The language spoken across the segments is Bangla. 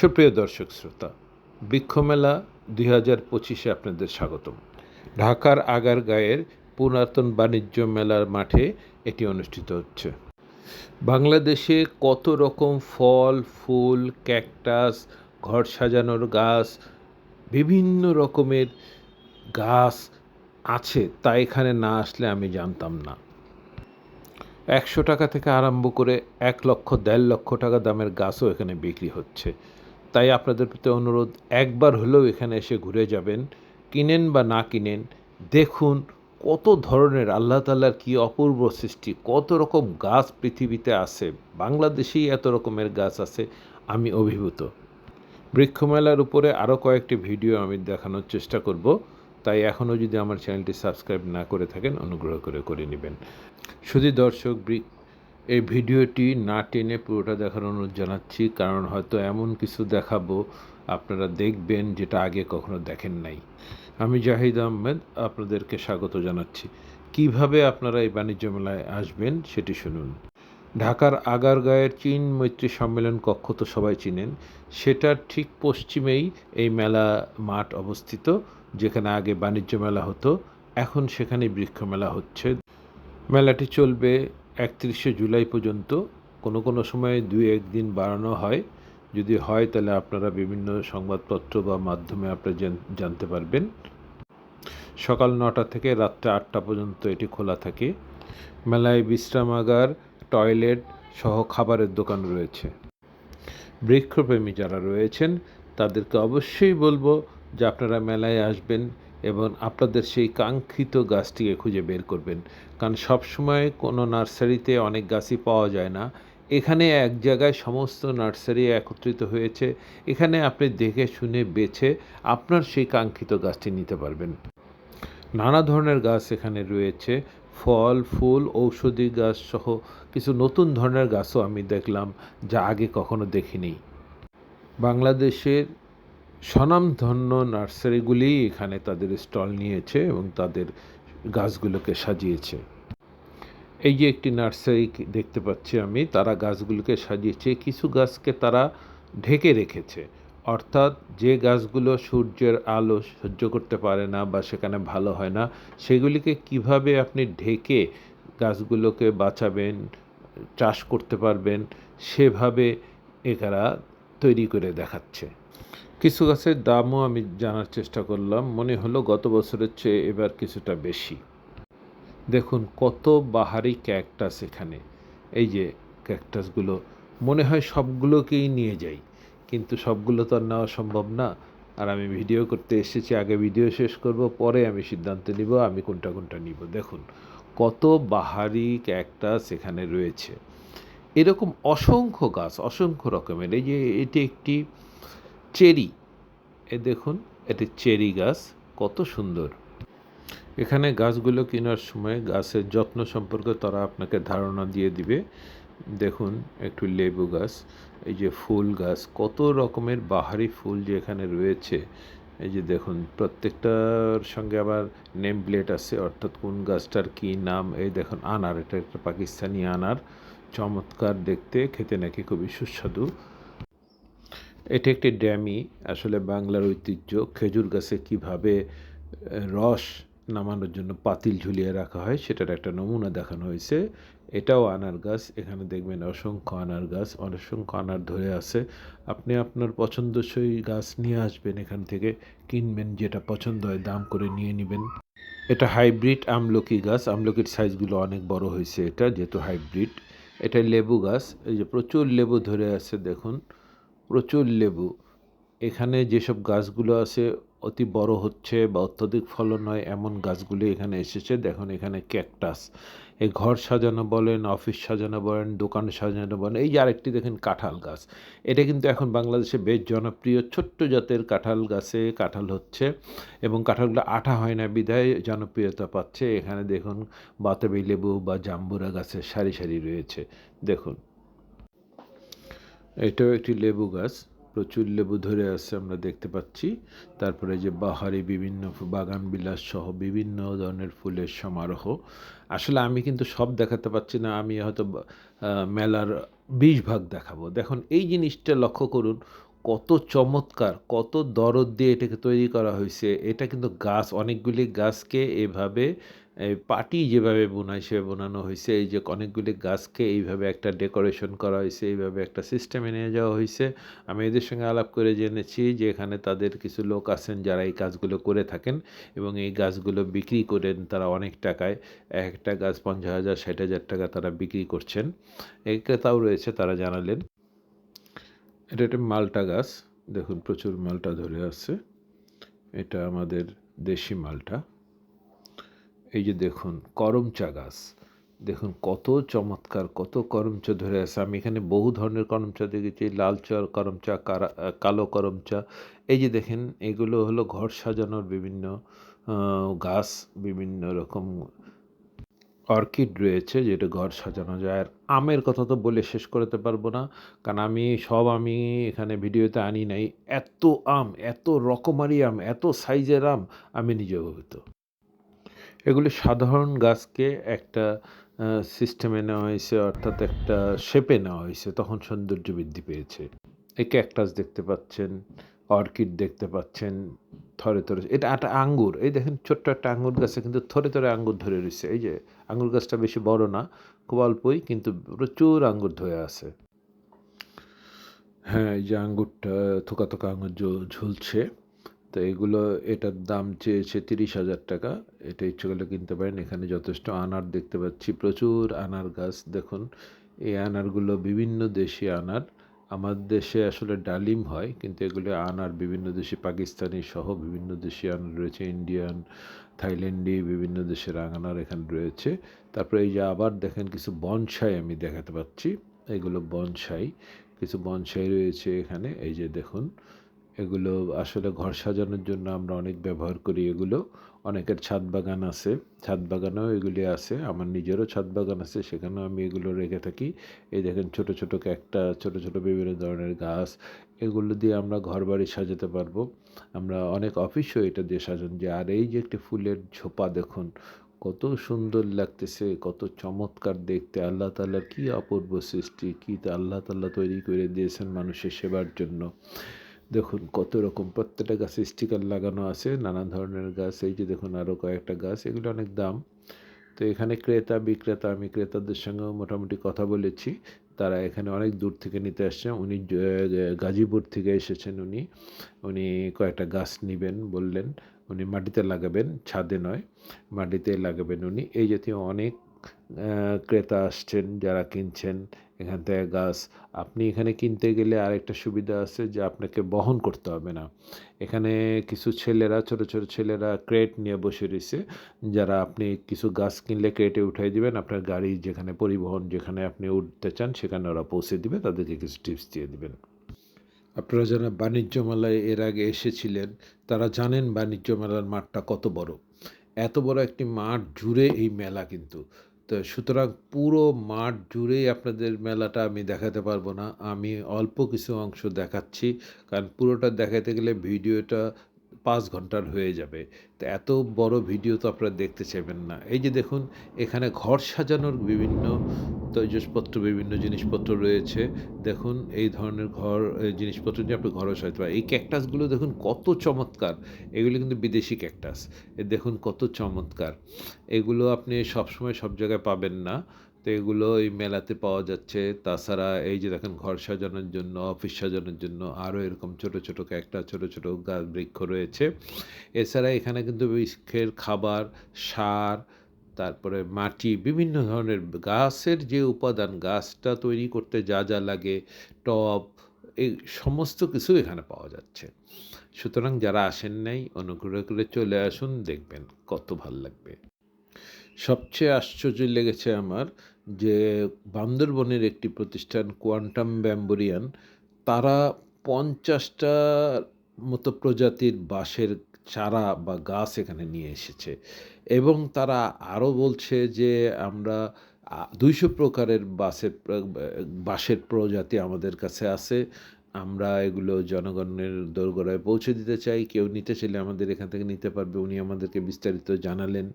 সুপ্রিয় দর্শক শ্রোতা বৃক্ষমেলা দুই হাজার পঁচিশে আপনাদের স্বাগতম। ঢাকার আগার আগারগাঁয়ের পুরাতন বাণিজ্য মেলার মাঠে এটি অনুষ্ঠিত হচ্ছে। বাংলাদেশে কত রকম ফল, ফুল, ক্যাকটাস, ঘর সাজানোর গাছ, বিভিন্ন রকমের গাছ আছে তা এখানে না আসলে আমি জানতাম না। একশো টাকা থেকে আরম্ভ করে এক লক্ষ, দেড় লক্ষ টাকা দামের গাছও এখানে বিক্রি হচ্ছে। তাই আপনাদের প্রতি অনুরোধ, একবার হলেও এখানে এসে ঘুরে যাবেন, কিনেন বা না কিনেন। দেখুন কত ধরনের আল্লাহ তাল্লার কী অপূর্ব সৃষ্টি, কত রকম গাছ পৃথিবীতে আছে, বাংলাদেশেই এত রকমের গাছ আছে, আমি অভিভূত। বৃক্ষমেলার উপরে আরও কয়েকটি ভিডিও আমি দেখানোর চেষ্টা করব, তাই এখনও যদি আমার চ্যানেলটি সাবস্ক্রাইব না করে থাকেন, অনুগ্রহ করে করে নেবেন। শুধু দর্শক বৃ- এই ভিডিওটি না টেনে পুরোটা দেখার অনুরোধ জানাচ্ছি, কারণ হয়তো এমন কিছু দেখাবো, আপনারা দেখবেন যেটা আগে কখনো দেখেন নাই। আমি জাহিদ আহমেদ আপনাদেরকে স্বাগত জানাচ্ছি। কীভাবে আপনারা এই বাণিজ্য মেলায় আসবেন সেটি শুনুন। ঢাকার আগারগাঁয়ের চীন মৈত্রী সম্মেলন কক্ষ তো সবাই চিনেন সেটার ঠিক পশ্চিমেই এই মেলা মাঠ অবস্থিত, যেখানে আগে বাণিজ্য মেলা হতো, এখন সেখানে বৃক্ষ মেলা হচ্ছে। মেলাটি চলবে একত্রিশে জুলাই পর্যন্ত কোনো কোনো সময় দুই একদিন বাড়ানো হয়। যদি হয় তাহলে আপনারা বিভিন্ন সংবাদপত্র বা মাধ্যমে আপনারা জানতে পারবেন। সকাল নটা থেকে রাত্রে আটটা পর্যন্ত এটি খোলা থাকে। মেলায় বিশ্রামাগার, টয়লেট সহ খাবারের দোকান রয়েছে। বৃক্ষপ্রেমী যারা রয়েছেন, তাদেরকে অবশ্যই বলব যে আপনারা মেলায় আসবেন এবং আপনাদের সেই কাঙ্ক্ষিত গাছটিকে খুঁজে বের করবেন। কারণ সবসময় কোনো নার্সারিতে অনেক গাছই পাওয়া যায় না। এখানে এক জায়গায় সমস্ত নার্সারি একত্রিত হয়েছে। এখানে আপনি দেখে শুনে বেছে আপনার সেই কাঙ্ক্ষিত গাছটি নিতে পারবেন। নানা ধরনের গাছ এখানে রয়েছে। ফল, ফুল, ঔষধি গাছ সহ কিছু নতুন ধরনের গাছও আমি দেখলাম যা আগে কখনো দেখিনি। বাংলাদেশের স্বনামধন্য নার্সারিগুলি এখানে তাদের স্টল নিয়েছে এবং তাদের গাছগুলোকে সাজিয়েছে। এই যে একটি নার্সারি দেখতে পাচ্ছি আমি, তারা গাছগুলোকে সাজিয়েছে। কিছু গাছকে তারা ঢেকে রেখেছে। অর্থাৎ যে গাছগুলো সূর্যের আলো সহ্য করতে পারে না বা সেখানে ভালো হয় না, সেগুলিকে কীভাবে আপনি ঢেকে গাছগুলোকে বাঁচাবেন, চাষ করতে পারবেন, সেভাবে এরা তৈরি করে দেখাচ্ছে। কিছু গাছের দামও আমি জানার চেষ্টা করলাম। মনে হলো গত বছরের চেয়ে এবার কিছুটা বেশি। দেখুন, কত বাহারি ক্যাকটাস এখানে। এই যে ক্যাকটাসগুলো, মনে হয় সবগুলোকেই নিয়ে যাই। কিন্তু সবগুলো তো আর নেওয়া সম্ভব না। আর আমি ভিডিও করতে এসেছি, আগে ভিডিও শেষ করব, পরে আমি সিদ্ধান্ত নিব, আমি কোনটা কোনটা নিব। দেখুন, কত বাহারি ক্যাকটাস এখানে রয়েছে। এরকম অসংখ্য গাছ, অসংখ্য রকমের। এই যে, এটি একটি চেরি। এ দেখুন, এটি চেরি গাছ, কত সুন্দর। এখানে গাছগুলো কেনার সময় গাছের যত্ন সম্পর্কে তারা আপনাকে ধারণা দিয়ে দিবে। দেখুন, একটু লেবু গাছ, এই যে ফুল গাছ, কত রকমের বাহারি ফুল যে এখানে রয়েছে। এই যে দেখুন, প্রত্যেকটার সঙ্গে আবার নেম প্লেট আছে, অর্থাৎ কোন গাছটার কী নাম, এই দেখুন, আনার, এটা একটা পাকিস্তানি আনার, চমৎকার দেখতে, খেতে নাকি খুবই সুস্বাদু। এটি একটি ড্যামি আসলে বাংলার ঐতিহ্য, খেজুর গাছে কীভাবে রস নামানোর জন্য পাতিল ঝুলিয়ে রাখা হয় সেটার একটা নমুনা দেখানো হয়েছে। এটাও আনার গাছ, এখানে দেখবেন অসংখ্য আনার গাছ অসংখ্য আনার ধরে আছে। আপনি আপনার পছন্দসই গাছ নিয়ে আসবেন এখান থেকে, কিনবেন যেটা পছন্দ হয়, দাম করে নিয়ে নেবেন। এটা হাইব্রিড আমলকি গাছ, আমলকির সাইজগুলো অনেক বড় হয়েছে এটা, যেহেতু হাইব্রিড। এটা লেবু গাছ, এই যে প্রচুর লেবু ধরে আছে, দেখুন। প্রচুর লেবু। এখানে যেসব গাছগুলো আছে, অতি বড় হচ্ছে বা অত্যধিক ফলন হয়, এমন গাছগুলি এখানে এসেছে। দেখুন, এখানে ক্যাকটাস। এই ঘর সাজানো বলেন, অফিস সাজানো বলেন, দোকান সাজানো বলেন, এই যে আরেকটি দেখেন কাঁঠাল গাছ। এটা কিন্তু এখন বাংলাদেশে বেশ জনপ্রিয় ছোট্ট জাতের কাঁঠাল গাছে কাঁঠাল হচ্ছে এবং কাঁঠালগুলো আঠা হয় না, বিধায় জনপ্রিয়তা পাচ্ছে। এখানে দেখুন, বাতাবি লেবু বা জাম্বুরা গাছের সারি সারি রয়েছে। দেখুন। এটাও একটি লেবু গাছ, প্রচুর লেবু ধরে আছে আমরা দেখতে পাচ্ছি। তারপরে যে বাহারি বিভিন্ন বাগান বিলাস সহ বিভিন্ন ধরনের ফুলের সমারোহ। আসলে আমি কিন্তু সব দেখাতে পাচ্ছি না, আমি হয়তো মেলার বিশ ভাগ দেখাবো। দেখুন, এই জিনিসটা লক্ষ্য করুন, কত চমৎকার, কত দরদ দিয়ে এটাকে তৈরি করা হয়েছে। এটা কিন্তু গাছ, অনেকগুলি গাছকে এভাবে পাটি যেভাবে বোনায়, সেভাবে বোনানো হয়েছে। এই যে অনেকগুলি গাছকে এইভাবে একটা ডেকোরেশন করা হয়েছে, এইভাবে একটা সিস্টেমে নিয়ে যাওয়া হয়েছে। আমি এদের সঙ্গে আলাপ করে জেনেছি যে এখানে তাদের কিছু লোক আছেন যারা এই কাজগুলো করে থাকেন এবং এই গাছগুলো বিক্রি করেন তারা অনেক টাকায়। এক একটা গাছ পঞ্চাশ হাজার, ষাট হাজার টাকা তারা বিক্রি করছেন। এই ক্রেতাও রয়েছে, তারা জানালেন। এটা একটা মালটা গাছ। দেখুন, প্রচুর মালটা ধরে আছে। এটা আমাদের দেশি মালটা। এই যে দেখুন, করমচা গাছ। দেখুন, কত চমৎকার, কত করমচা ধরে আছে। আমি এখানে বহু ধরনের করমচা দেখেছি। লাল চর করমচা, কারা কালো করমচা। এই যে দেখেন, এগুলো হলো ঘর সাজানোর বিভিন্ন গাছ, বিভিন্ন রকম অর্কিড রয়েছে যেটা ঘর সাজানো যায়। আর আমের কথা তো বলে শেষ করতে পারব না, কারণ আমি সব আমি এখানে ভিডিওতে আনি নাই। এত আম, এত রকমারি আম, এত সাইজের আম আমি নিজে অভিভূত এগুলি সাধারণ গাছকে একটা সিস্টেমে নেওয়া হয়েছে, অর্থাৎ একটা শেপে নেওয়া হয়েছে। তখন সৌন্দর্য বৃদ্ধি পেয়েছে। এই ক্যাকটাস দেখতে পাচ্ছেন অর্কিড দেখতে পাচ্ছেন, থরে থরে। এটা একটা আঙ্গুর। এই দেখেন, ছোট্ট একটা আঙ্গুর গাছে কিন্তু থরে থরে আঙ্গুর ধরে রয়েছে। এই যে, আঙ্গুর গাছটা বেশি বড় না, খুব অল্পই, কিন্তু প্রচুর আঙ্গুর ধরে আছে। হ্যাঁ এই যে আঙ্গুরটা, থোকা থোকা আঙ্গুর ঝুলছে। তো এগুলো, এটার দাম চেয়েছে তিরিশ হাজার টাকা। এটা ইচ্ছে করলে কিনতে পারেন। এখানে যথেষ্ট আনার দেখতে পাচ্ছি। প্রচুর আনার গাছ, দেখুন। এই আনারগুলো বিভিন্ন দেশি আনার। আমার দেশে আসলে ডালিম হয়, কিন্তু এগুলো আনার বিভিন্ন দেশে, পাকিস্তানি সহ বিভিন্ন দেশি আনার রয়েছে। ইন্ডিয়ান, থাইল্যান্ডি, বিভিন্ন দেশের আনার এখানে রয়েছে। তারপরে এই যে আবার দেখেন কিছু বনসাই আমি দেখাতে পাচ্ছি। এগুলো বনসাই, কিছু বনসাই রয়েছে এখানে। এই যে দেখুন এগুলো আসলে ঘর সাজানোর জন্য আমরা অনেক ব্যবহার করি এগুলো। অনেকের ছাদ বাগান আছে, ছাদ বাগানেও এগুলি আছে, আমার নিজেরও ছাদ বাগান আছে, সেখানেও আমি এগুলো রেখে থাকি। এই দেখেন ছোট ছোট একটা, ছোট ছোট বিভিন্ন ধরনের গাছ, এগুলো দিয়ে আমরা ঘর বাড়ি সাজাতে পারব। আমরা অনেক অফিসও এটা দিয়ে সাজান যে, আর এই যে একটি ফুলের ঝোপা দেখুন, কত সুন্দর লাগতেছে, কত চমৎকার দেখতে, আল্লাহ তাল্লাহ কী অপূর্ব সৃষ্টি, কী আল্লাহ তাল্লাহ তৈরি করে দিয়েছেন মানুষের সেবার জন্য। দেখুন, কত রকম প্রত্যেকটা গাছে স্টিকার লাগানো আছে নানা ধরনের গাছ, এই যে দেখুন আরও কয়েকটা গাছ, এগুলো অনেক দাম। তো এখানে ক্রেতা, বিক্রেতা, আমি ক্রেতাদের সঙ্গেও মোটামুটি কথা বলেছি। তারা এখানে অনেক দূর থেকে নিতে আসছে। উনি গাজীপুর থেকে এসেছেন উনি। উনি কয়েকটা গাছ নেবেন বললেন। উনি মাটিতে লাগাবেন, ছাদে নয়, মাটিতে লাগাবেন উনি। এই জাতীয় অনেক ক্রেতা আসছেন, যারা কিনছেন এখান থেকে গাছ, আপনি এখানে কিনতে গেলে আরেকটা সুবিধা আছে যে আপনাকে বহন করতে হবে না। এখানে কিছু ছেলেরা, ছোট ছোট ছেলেরা ক্রেট নিয়ে বসে রয়েছে। যারা আপনি কিছু গাছ কিনলে ক্রেটে উঠাই দিবেন, আপনার গাড়ি যেখানে পরিবহন যেখানে আপনি উঠতে চান, সেখানে ওরা পৌঁছে দিবে, তাদেরকে কিছু টিপস দিয়ে দিবেন। আপনারা যারা বাণিজ্য মেলায় এর আগে এসেছিলেন, তারা জানেন বাণিজ্য মেলার মাঠটা কত বড়। এত বড় একটি মাঠ জুড়ে এই মেলা কিন্তু। তো সুতরাং পুরো মাঠ জুড়েই আপনাদের মেলাটা আমি দেখাতে পারব না। আমি অল্প কিছু অংশ দেখাচ্ছি। কারণ পুরোটা দেখাতে গেলে ভিডিওটা পাঁচ ঘণ্টার হয়ে যাবে। তো এত বড় ভিডিও তো আপনারা দেখতে চাইবেন না। এই যে দেখুন, এখানে ঘর সাজানোর বিভিন্ন তৈজসপত্র, বিভিন্ন জিনিসপত্র রয়েছে। দেখুন, এই ধরনের ঘর জিনিসপত্র নিয়ে আপনি ঘরও সাজাতে পারেন। এই ক্যাকটাসগুলো দেখুন কত চমৎকার। এগুলো কিন্তু বিদেশি ক্যাকটাস। দেখুন কত চমৎকার। এগুলো আপনি সবসময় সব জায়গায় পাবেন না। তো এগুলো এই মেলাতে পাওয়া যাচ্ছে। তাছাড়া এই যে দেখেন ঘর সাজানোর জন্য অফিস সাজানোর জন্য আরও এরকম ছোট ছোট একটা ছোট ছোট গাছ বৃক্ষ রয়েছে। এছাড়া এখানে কিন্তু বৃক্ষের খাবার, সার, তারপরে মাটি, বিভিন্ন ধরনের গাছের যে উপাদান, গাছটা তৈরি করতে যা যা লাগে, টব, এই সমস্ত কিছু এখানে পাওয়া যাচ্ছে। সুতরাং যারা আসেন নাই, অনুগ্রহ করে চলে আসুন, দেখবেন কত ভালো লাগবে। সবচেয়ে আশ্চর্য লেগেছে আমার যে বান্দরবনের একটি প্রতিষ্ঠান কোয়ান্টাম ব্যাম্বোরিয়ান, তারা পঞ্চাশটার মতো প্রজাতির বাঁশের চারা বা গাছ এখানে নিয়ে এসেছে। এবং তারা আরও বলছে যে আমরা দুইশো প্রকারের বাসের বাঁশের প্রজাতি আমাদের কাছে আছে। আমরা এগুলো জনগণের দোরগোড়ায় পৌঁছে দিতে চাই। কেউ নিতে চাইলে আমাদের এখান থেকে নিতে পারবে। উনি আমাদেরকে বিস্তারিত জানালেন।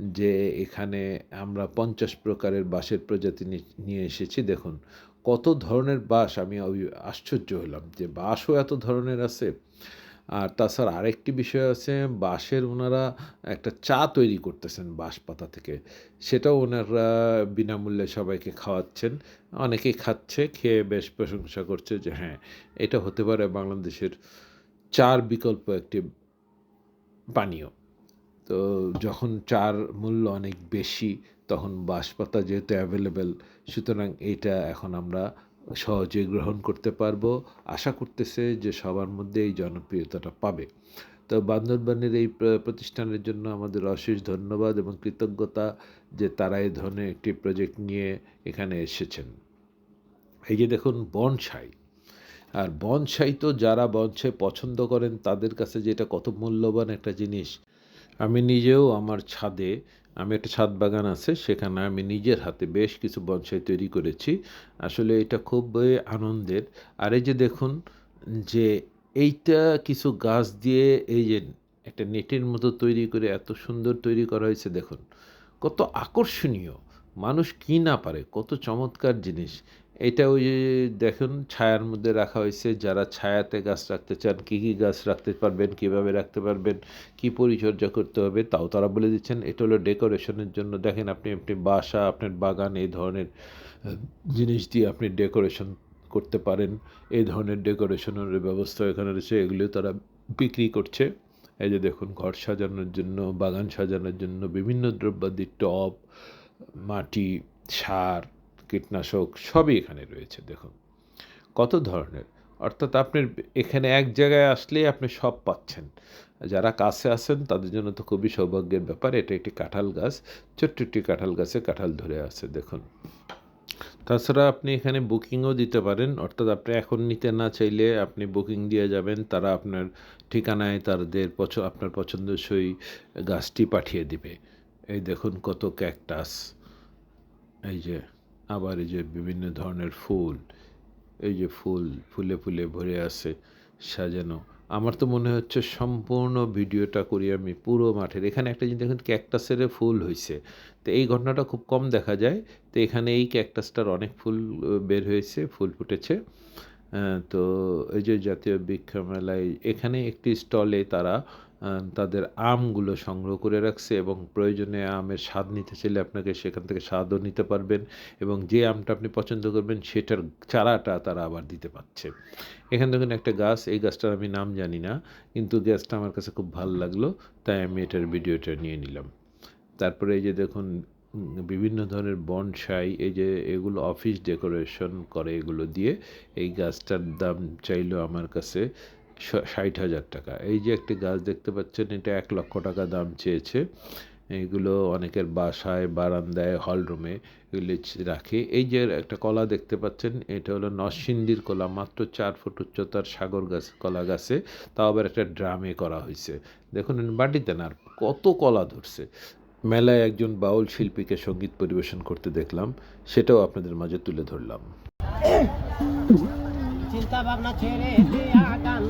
যে এখানে আমরা পঞ্চাশ প্রকারের বাঁশের প্রজাতি নিয়ে এসেছি। দেখুন, কত ধরনের বাঁশ আমি আশ্চর্য হলাম যে বাঁশও এত ধরনের আছে। আর তাছাড়া আরেকটি বিষয় আছে, বাঁশের ওনারা একটা চা তৈরি করতেছেন বাঁশ পাতা থেকে। সেটাও ওনারা বিনামূল্যে সবাইকে খাওয়াচ্ছেন। অনেকেই খাচ্ছে, খেয়ে বেশ প্রশংসা করছে যে হ্যাঁ এটা হতে পারে বাংলাদেশের চার বিকল্প একটি পানীয়। তো যখন চার মূল্য অনেক বেশি, তখন বাঁশপাতা যেহেতু অ্যাভেলেবেল সুতরাং এটা এখন আমরা সহজে গ্রহণ করতে পারব। আশা করতেছে যে সবার মধ্যে এই জনপ্রিয়তাটা পাবে। তো বান্দরবানের এই প্রতিষ্ঠানের জন্য আমাদের অশেষ ধন্যবাদ এবং কৃতজ্ঞতা যে তারা এই ধরনের একটি প্রজেক্ট নিয়ে এখানে এসেছেন। এই যে দেখুন, বনসাই। আর বনসাই তো যারা বনসাই পছন্দ করেন, তাদের কাছে যেটা কত মূল্যবান একটা জিনিস আমি নিজেও আমার ছাদে, আমি একটা ছাদ বাগান আছে, সেখানে আমি নিজের হাতে বেশ কিছু বনসাই তৈরি করেছি। আসলে এটা খুব আনন্দের। আর এই যে দেখুন, যে এইটা কিছু গাছ দিয়ে এই যে একটা নেটের মতো তৈরি করে এত সুন্দর তৈরি করা হয়েছে, দেখুন, কত আকর্ষণীয়। মানুষ কি না পারে, কত চমৎকার জিনিস। এটা ওই দেখুন, ছায়ার মধ্যে রাখা হয়েছে। যারা ছায়াতে গাছ রাখতে চান, কী কী গাছ রাখতে পারবেন, কীভাবে রাখতে পারবেন, কি পরিচর্যা করতে হবে, তাও তারা বলে দিচ্ছেন। এটা হলো ডেকোরেশনের জন্য। দেখেন আপনি আপনি বাসা, আপনার বাগান, এই ধরনের জিনিস দিয়ে আপনি ডেকোরেশন করতে পারেন। এই ধরনের ডেকোরেশনের ব্যবস্থা এখানে রয়েছে। এগুলো তারা বিক্রি করছে। এই যে দেখুন, ঘর সাজানোর জন্য, বাগান সাজানোর জন্য বিভিন্ন দ্রব্যাদি, টব, মাটি, সার কীটনাশক সবই এখানে রয়েছে, দেখুন। কত ধরনের? অর্থাৎ আপনার এখানে এক জায়গায় আসলেই আপনি সব পাচ্ছেন। যারা কাছে আসেন তাদের জন্য তো খুবই সৌভাগ্যের ব্যাপার, এটা একটি কাঁঠাল গাছ, ছোট্ট একটি কাঁঠাল গাছে কাঁঠাল ধরে আছে, দেখুন। তাছাড়া আপনি এখানে বুকিংও দিতে পারেন, অর্থাৎ আপনি এখন নিতে না চাইলে আপনি বুকিং দিয়ে যাবেন, তারা আপনার ঠিকানায় তাদের পছ, আপনার পছন্দসই গাছটি পাঠিয়ে দিবে। এই দেখুন কত ক্যাকটাস। এই যে আবার এই যে বিভিন্ন ধরনের ফুল, এই যে ফুল ফুলে ফুলে ভরে আছে সাজানো। আমার তো মনে হচ্ছে সম্পূর্ণ ভিডিওটা করি আমি পুরো মাঠের। এখানে একটা জিনিস দেখুন ক্যাকটাসের ফুল হয়েছে তো এই ঘটনাটা খুব কম দেখা যায়। তো এখানে এই ক্যাকটাসটার অনেক ফুল বের হয়েছে, ফুল ফুটেছে। তো এই যে জাতীয় বৃক্ষ মেলায় এখানে একটি স্টলে তারা তাদের আমগুলো সংগ্রহ করে রাখছে এবং প্রয়োজনে আমের স্বাদ নিতে চাইলে আপনাকে সেখান থেকে স্বাদও নিতে পারবেন এবং যে আমটা আপনি পছন্দ করবেন সেটার চারাটা তারা আবার দিতে পারছে। এখান থেকে একটা গাছ, এই গাছটার আমি নাম জানি না, কিন্তু গাছটা আমার কাছে খুব ভালো লাগল, তাই আমি এটার ভিডিওটা নিয়ে নিলাম। তারপরে এই যে দেখুন বিভিন্ন ধরনের বনসাই, এই যে এগুলো অফিস ডেকোরেশন করে এগুলো দিয়ে, এই গাছটার দাম চাইলো আমার কাছে ষাট হাজার টাকা। এই যে একটি গাছ দেখতে পাচ্ছেন, এটা এক লক্ষ টাকা দাম চেয়েছে। এইগুলো অনেকের বাসায়, বারান্দায় হল রুমে এগুলি রাখে। এই যে একটা কলা দেখতে পাচ্ছেন, এটা হলো নরসিংদীর কলা, মাত্র চার ফুট উচ্চতার সাগর গাছ, কলা গাছে। তাও আবার একটা ড্রামে করা হয়েছে দেখুন, বাটিতে না কত কলা ধরছে। মেলায় একজন বাউল শিল্পীকে সংগীত পরিবেশন করতে দেখলাম, সেটাও আপনাদের মাঝে তুলে ধরলাম। চিন্তা ভাবনা ছেড়ে গান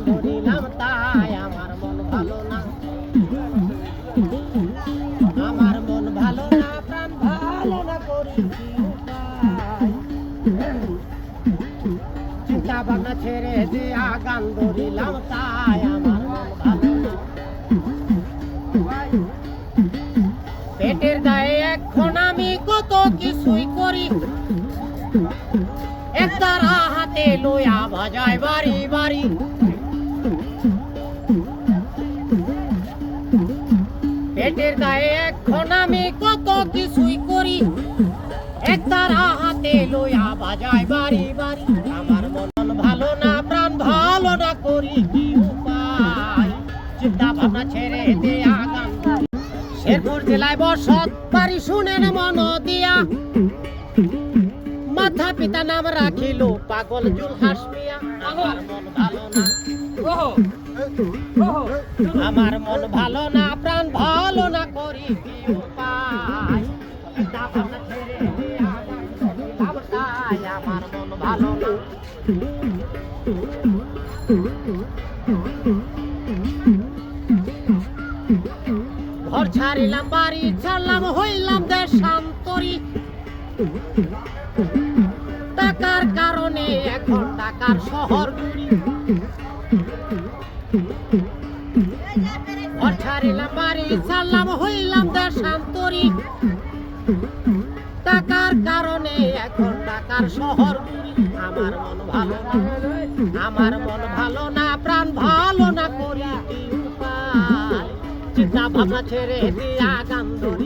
দিয়া গান ধরিলাম, তাই আমার হাতে লইয়া বাজায় বাড়ি বাড়ি। পেটের গায়ে এখন আমি কত কিছুই করি। একতারা হাতে লইয়া বাজায় বাড়ি বাড়ি। আমার মন ভালো না, প্রাণ ভালো না করি কি উপায়? চিন্তা ভাবনা ছেড়ে গান। গাই। শেরপুর জেলায় বসত বাড়ি শুনেন মন দিয়া মাথা পিতা নাম রাখিল, পাগল জুল হাসমিয়া আমার মন ভালো না, প্রাণ ভালো না করি ঘর ছাড়িলাম, বাড়ি ছাড়লাম, হইলাম দেশান্তরী। টাকার টাকার শহর ছাড়িলাম বাড়ি ছাড়লাম হইলাম টাকার কারণে এখন টাকার শহর আমার মন ভালো আমার মন ভালো না, প্রাণ ভালো না করি চিন্তা ভাবনা ছেড়ে দিয়া গান ধরিলাম তাই